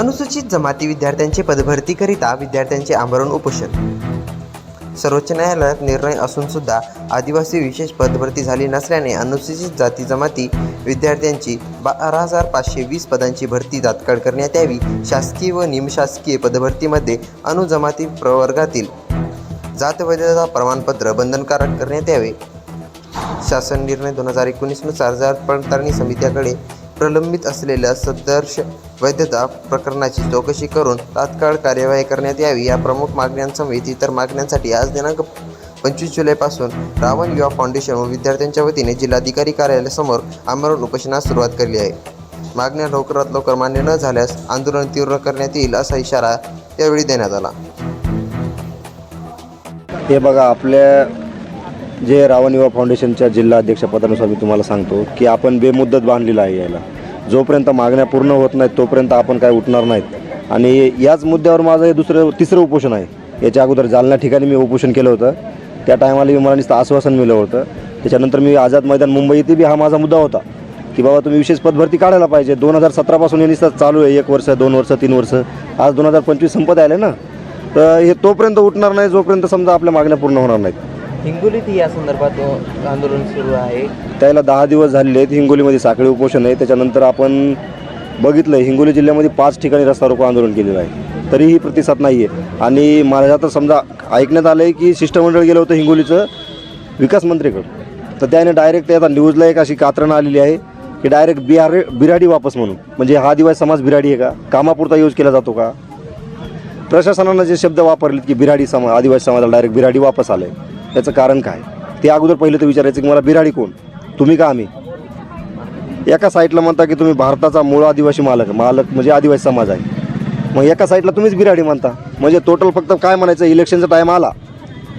अनुसूचित जमाती विद्यार्थ्यांचे पदभरतीकरिता विद्यार्थ्यांचे आमरण उपोषण. सर्वोच्च न्यायालयात निर्णय असून सुद्धा आदिवासी विशेष पदभरती झाली नसल्याने अनुसूचित जाती जमाती विद्यार्थ्यांची बारा हजार पाचशे वीस पदांची भरती तात्काळ करण्यात यावी शासकीय व निमशासकीय पदभरतीमध्ये अनुजमाती प्रवर्गातील जातवैधता प्रमाणपत्र बंधनकारक करण्यात यावे. शासन निर्णय दोन हजार एकोणीसनुसार जात पडताळणी समित्याकडे प्रलंबित असलेल्या सदर्श वैधता प्रकरणाची चौकशी करून तात्काळ कार्यवाही करण्यात यावी या प्रमुख मागण्यांसमेत इतर मागण्यांसाठी आज दिनांक पंचवीस जुलैपासून रावण युवा फाउंडेशन व विद्यार्थ्यांच्या वतीने जिल्हाधिकारी कार्यालयासमोर आमरण उपोषणास सुरुवात केली आहे. मागण्या लवकरात लवकर मान्य न झाल्यास आंदोलन तीव्र करण्यात येईल असा इशारा यावेळी देण्यात आला. हे बघा आपल्या जे रावण युवा फाउंडेशनच्या जिल्हा अध्यक्षपदानुसार मी तुम्हाला सांगतो की आपण बेमुद्दत बांधलेला आहे याला. जोपर्यंत मागण्या पूर्ण होत नाहीत तोपर्यंत आपण काय उठणार नाहीत. आणि याच मुद्द्यावर माझं हे दुसरं तिसरं उपोषण आहे. याच्या अगोदर जालना ठिकाणी मी उपोषण केलं होतं. त्या टायमाला मी मला नुसतं आश्वासन मिळलं होतं. त्याच्यानंतर मी आझाद मैदान मुंबई इथे बी हा माझा मुद्दा होता. की बाबा तुम्ही विशेष पदभरती काढायला पाहिजे. दोन हजार सतरापासून हे नुसतं चालू आहे. एक वर्ष दोन वर्ष तीन वर्ष. आज दोन हजार पंचवीस संपत आले ना. तर हे तोपर्यंत उठणार नाही जोपर्यंत समजा आपल्या मागण्या पूर्ण होणार नाहीत. हिंगोलीत या संदर्भात आंदोलन सुरू आहे. त्याला दहा दिवस झालेले आहेत. हिंगोलीमध्ये साखळी उपोषण आहे. त्याच्यानंतर आपण बघितलं हिंगोली जिल्ह्यामध्ये पाच ठिकाणी रस्ता रोको आंदोलन केलेलं आहे. तरीही प्रतिसाद नाही आहे आणि माझ्या तर समजा ऐकण्यात आलं आहे की शिष्टमंडळ गेलं होतं हिंगोलीचं विकास मंत्रीकडं. तर त्याने डायरेक्ट आता न्यूजला एक अशी कात्रणं आलेली आहे की डायरेक्ट बिहार बिराडी वापस म्हणून. म्हणजे हा दिवस समाज बिराडी आहे का? कामापुरता यूज केला जातो का? प्रशासनानं जे शब्द वापरलेत की बिराडी समाज आदिवासी समाजाला डायरेक्ट बिराडी वापस आलं आहे याचं कारण काय? ते अगोदर पहिलं तर विचारायचं की मला बिराडी कोण? तुम्ही का आम्ही? एका साईडला म्हणता की तुम्ही भारताचा मूळ आदिवासी मालक मालक म्हणजे आदिवासी समाज आहे. मग एका साईडला तुम्हीच बिराडी म्हणता. म्हणजे टोटल फक्त काय म्हणायचं? इलेक्शनचा टाईम आला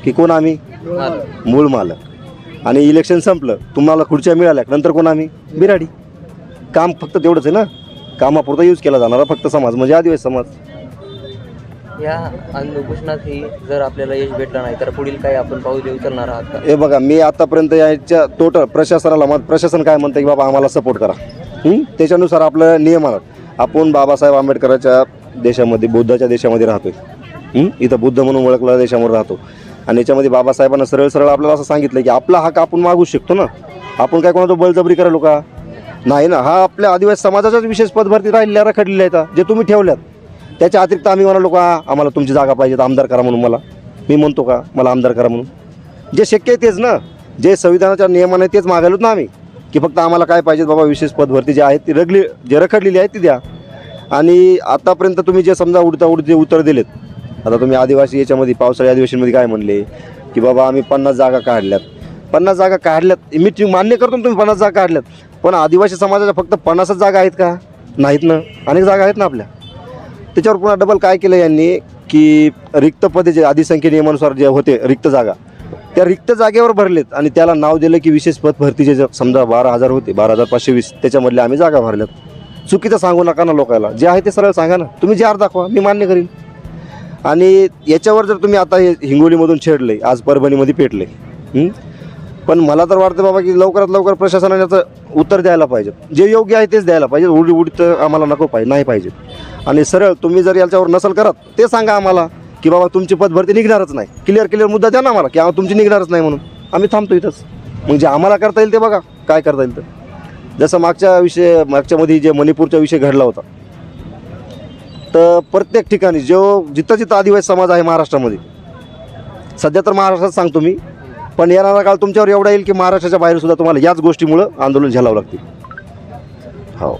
की कोण आम्ही? मूळ मालक. आणि इलेक्शन संपलं तुम्हाला खुर्च्या मिळाल्या नंतर कोण आम्ही? बिराडी. काम फक्त तेवढंच आहे ना? कामापुरता यूज केला जाणारा फक्त समाज म्हणजे आदिवासी समाज. या आंद- ही जर आपल्याला यश भेटलं नाही तर पुढील काही आपण पाऊल उचलणार आहात का? हे बघा मी आतापर्यंत याच्या टोटल प्रशासनाला मग प्रशासन काय म्हणतं की बाबा आम्हाला सपोर्ट करा. हं? त्याच्यानुसार आपलं नियम आपण बाबासाहेब आंबेडकरांच्या देशामध्ये बुद्धाच्या देशामध्ये राहतोय. हं? इथं बुद्ध म्हणून ओळखला देशामध्ये राहतो. आणि याच्यामध्ये बाबासाहेबांना सरळ सरळ आपल्याला असं सांगितलं की आपला हक आपण मागू शकतो ना. आपण काय कोणाचं बळजबरी करायलो का नाही ना हा आपल्या आदिवासी समाजाच्याच विशेष पदभरती राहिलेल्या रखडलेल्या आहेत जे तुम्ही ठेवल्यात. त्याच्या अतिरिक्त आम्ही म्हणालो का आम्हाला तुमची जागा पाहिजे आमदार करा म्हणून मला. मी म्हणतो का मला आमदार करा म्हणून. जे शक्य आहे तेच ना. जे संविधानाच्या नियमाने तेच मागायलोत ना आम्ही की फक्त आम्हाला काय पाहिजे बाबा विशेष पदभरती जे आहेत ती रगली जे रखडलेली आहे ती द्या. आणि आतापर्यंत तुम्ही जे समजा उडता उडते उत्तर दिलेत आता तुम्ही आदिवासी याच्यामध्ये पावसाळी अधिवेशनमध्ये काय म्हणले की बाबा आम्ही पन्नास जागा काढल्यात. पन्नास जागा काढल्यात मी मान्य करतो ना तुम्ही पन्नास जागा काढल्यात. पण आदिवासी समाजाच्या फक्त पन्नासच जागा आहेत का? नाहीत ना. अनेक जागा आहेत ना आपल्या. त्याच्यावर पुन्हा डबल काय केलं यांनी की रिक्त पदे जे अधिसंख्य नियमानुसार जे होते रिक्त जागा त्या रिक्त जागेवर भरलेत. आणि त्याला नाव दिलं की विशेष पद भरतीचे जे समजा बारा हजार होते बारा हजार पाचशे वीस त्याच्यामधले आम्ही जागा भरल्यात. चुकीचं सांगू नका ना लोकांना जे आहे ते सरळ सांगा ना. तुम्ही जे अर्थ दाखवा मी मान्य करीन. आणि याच्यावर जर तुम्ही आता हे हिंगोलीमधून छेडले आज परभणीमध्ये पेटले पण मला तर वाटतं बाबा की लवकरात लवकर प्रशासनाने याचं उत्तर द्यायला पाहिजे. जे योग्य आहे तेच द्यायला पाहिजे. उडी उडी तर आम्हाला नको पाहिजे नाही पाहिजे. आणि सरळ तुम्ही जर याच्यावर नसल करत ते सांगा आम्हाला की बाबा तुमची पदभरती निघणारच नाही. क्लिअर क्लिअर मुद्दा द्या ना आम्हाला की आम्हाला तुमची निघणारच नाही म्हणून. आम्ही थांबतो इथंच. मग जे आम्हाला करता येईल ते बघा काय करता येईल तर जसं मागच्या विषय मागच्यामध्ये जे मणिपूरचा विषय घडला होता. तर प्रत्येक ठिकाणी जो जिथं जिथं आदिवासी समाज आहे महाराष्ट्रामध्ये सध्या तर महाराष्ट्रात सांगतो मी पण येणारा काळ तुमच्यावर एवढा येईल की महाराष्ट्राच्या बाहेर सुद्धा तुम्हाला याच गोष्टीमुळं आंदोलन झेलावं लागतील. हो.